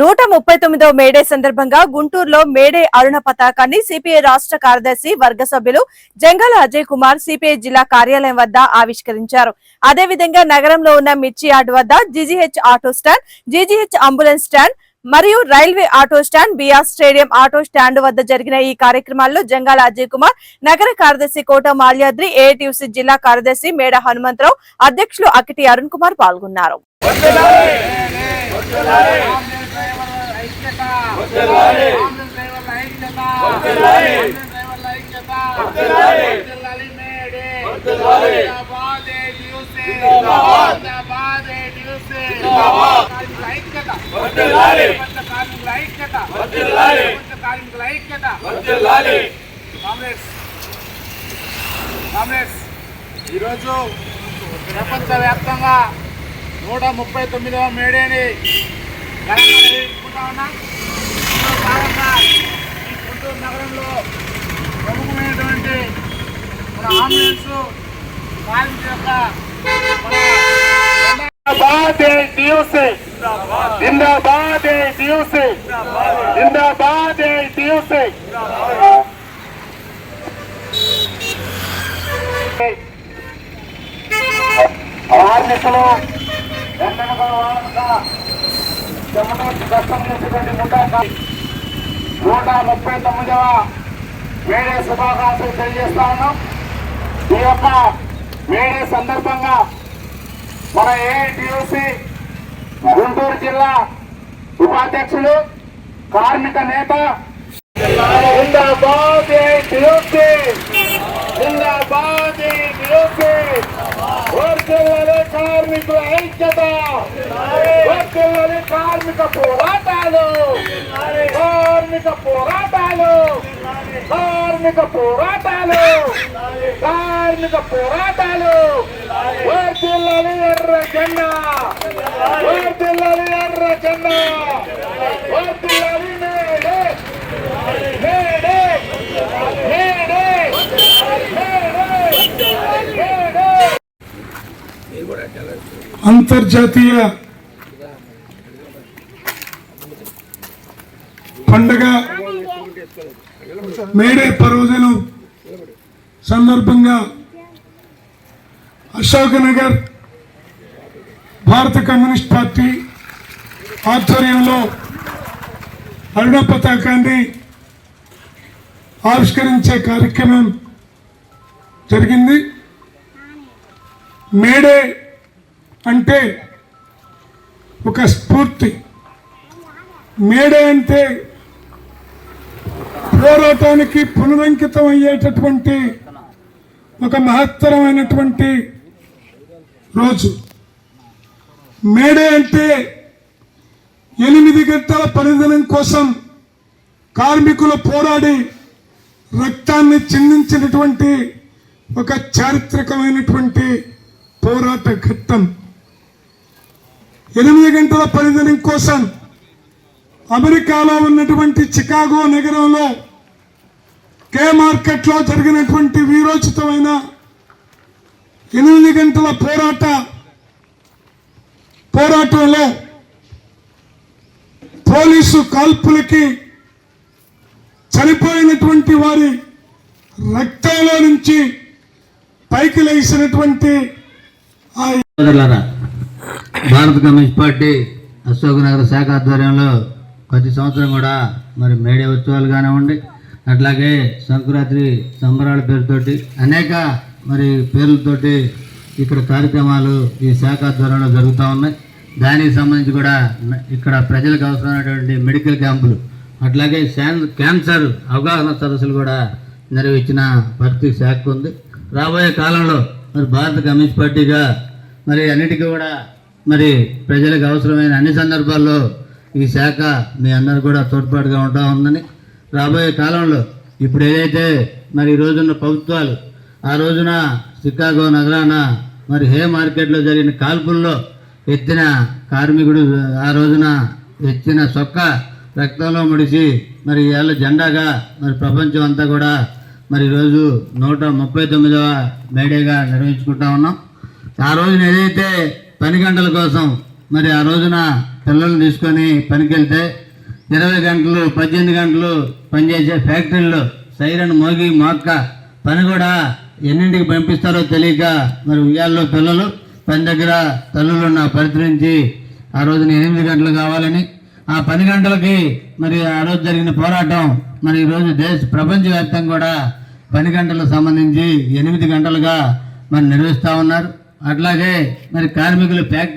నూట ముప్పై తొమ్మిదవ మేడే సందర్భంగా గుంటూరులో మేడే అరుణ పతాకాన్ని సిపిఐ రాష్ట్ర కార్యదర్శి వర్గ సభ్యులు జంగాల అజయ్ కుమార్ సిపిఐ జిల్లా కార్యాలయం వద్ద ఆవిష్కరించారు. అదేవిధంగా నగరంలో ఉన్న మిర్చి యార్డ్ వద్ద GGH auto stand GGH ambulance stand మరియు railway auto stand BR stadium auto stand వద్ద జరిగిన ఈ కార్యక్రమాల్లో జంగాల అజయ్ కుమార్ నగర కార్యదర్శి కోట మాల్యాద్రి ఏఐటియుసి జిల్లా కార్యదర్శి మేడ హనుమంతరావు అధ్యక్షులు అకిటి అరుణ్ కుమార్ పాల్గొన్నారు. ఈరోజు ప్రపంచవ్యాప్తంగా నూట ముప్పై తొమ్మిదవ మేడేని ఘనంగా నిర్వహించుకుంటా ఉన్నాం. ఇందులో భాగంగా ఈ గుంటూరు నగరంలో ప్రముఖమైనటువంటి మన ఆంబులెన్స్ కార్మికుల యొక్క జిందాబాద్ టీయూసీ జిందాబాద్ టీయూసీ కార్మికులు ఎన్నడగా చెమటోటి కష్టం చేసేటువంటి ముఠా నూట ముప్పై తొమ్మిదవ మేడే శుభాకాంక్షలు తెలియజేస్తా ఉన్నాం. ఈ యొక్క మేడే సందర్భంగా మన ఏఐటియుసి గుంటూరు జిల్లా ఉపాధ్యక్షులు కార్మిక నేత జిందాబాద్ ఏఐటియుసి జిందాబాద్ ఏఐటియుసి వర్తిల్లాలి కార్మికుల ఐక్యత వర్తిల్లాలి కార్మిక పోరాటాలు. కార్మిక పోరాటాలు. కార్మిక పోరాటాలు. కార్మిక పోరాటాలు. వర్తిల్లాలి ఎర్ర జెండా. వర్తిల్లాలి ఎర్ర జెండా. వర్తిల్లాలి మేడే. మేడే. మేడే. మేడే. అంతర్జాతీయ పండగ మేడే పర్వదినం సందర్భంగా అశోక్ నగర్ భారత కమ్యూనిస్ట్ పార్టీ ఆధ్వర్యంలో అరుణ పతాకాన్ని ఆవిష్కరించే కార్యక్రమం జరిగింది. మేడే అంటే ఒక స్ఫూర్తి. మేడే అంటే పోరాటానికి పునరంకితం అయ్యేటటువంటి ఒక మహత్తరమైనటువంటి రోజు. మేడే అంటే ఎనిమిది గంటల పనిదినం కోసం కార్మికులు పోరాడి రక్తాన్ని చిందించినటువంటి ఒక చారిత్రకమైనటువంటి పోరాట ఘట్టం. ఎనిమిది గంటల పనిదినం కోసం అమెరికాలో ఉన్నటువంటి చికాగో నగరంలో కే మార్కెట్లో జరిగినటువంటి వీరోచితమైన ఎనిమిది గంటల పోరాట పోరాటంలో పోలీసు కాల్పులకి చనిపోయినటువంటి వారి రక్తంలో నుంచి పైకి లేచినటువంటి భారత కమ్యూనిస్ట్ పార్టీ అశోక్ నగర్ శాఖ ఆధ్వర్యంలో ప్రతి సంవత్సరం కూడా మరి మేడే ఉత్సవాలు కానివ్వండి అట్లాగే సంక్రాంతి సంబరాల పేరుతోటి అనేక మరి పేర్లతోటి ఇక్కడ కార్యక్రమాలు ఈ శాఖ ఆధ్వర్యంలో జరుగుతూ ఉన్నాయి. దానికి సంబంధించి కూడా ఇక్కడ ప్రజలకు అవసరమైనటువంటి మెడికల్ క్యాంపులు అట్లాగే క్యాన్సర్ అవగాహన సదస్సులు కూడా నిర్వహించిన పరిస్థితి శాఖ ఉంది. రాబోయే కాలంలో మరి భారత కమ్యూనిస్ట్ పార్టీగా మరి అన్నిటికీ కూడా మరి ప్రజలకు అవసరమైన అన్ని సందర్భాల్లో ఈ శాఖ మీ అందరు కూడా తోడ్పాటుగా ఉంటా ఉందని రాబోయే కాలంలో ఇప్పుడు ఏదైతే మరి ఈ రోజున్న ప్రభుత్వాలు ఆ రోజున చికాగో నగరాన మరి హే మార్కెట్లో జరిగిన కాల్పుల్లో ఎత్తిన కార్మికుడు ఆ రోజున ఎత్తిన సొక్క రక్తంలో ముడిచి మరి ఇవాళ జెండాగా మరి ప్రపంచం అంతా కూడా మరి ఈరోజు నూట ముప్పై తొమ్మిదవ మేడేగా నిర్వహించుకుంటా ఉన్నాం. ఆ రోజున ఏదైతే పని గంటల కోసం మరి ఆ రోజున పిల్లల్ని తీసుకొని పనికి వెళ్తే ఇరవై గంటలు పద్దెనిమిది గంటలు పనిచేసే ఫ్యాక్టరీల్లో సైరన్ మోగి మోక్క పని కూడా ఎన్నింటికి పంపిస్తారో తెలియక మరి ఉయ్యాల్లో పిల్లలు పని దగ్గర తల్లులు నా పరిత్రించి ఆ రోజున ఎనిమిది గంటలు కావాలని ఆ పది గంటలకి మరి ఆ రోజు జరిగిన పోరాటం మరి ఈరోజు దేశ ప్రపంచవ్యాప్తంగా కూడా పని గంటలకు సంబంధించి ఎనిమిది గంటలుగా మరి నిర్వహిస్తూ ఉన్నారు. అట్లాగే మరి కార్మికులు ఫ్యాక్టరీ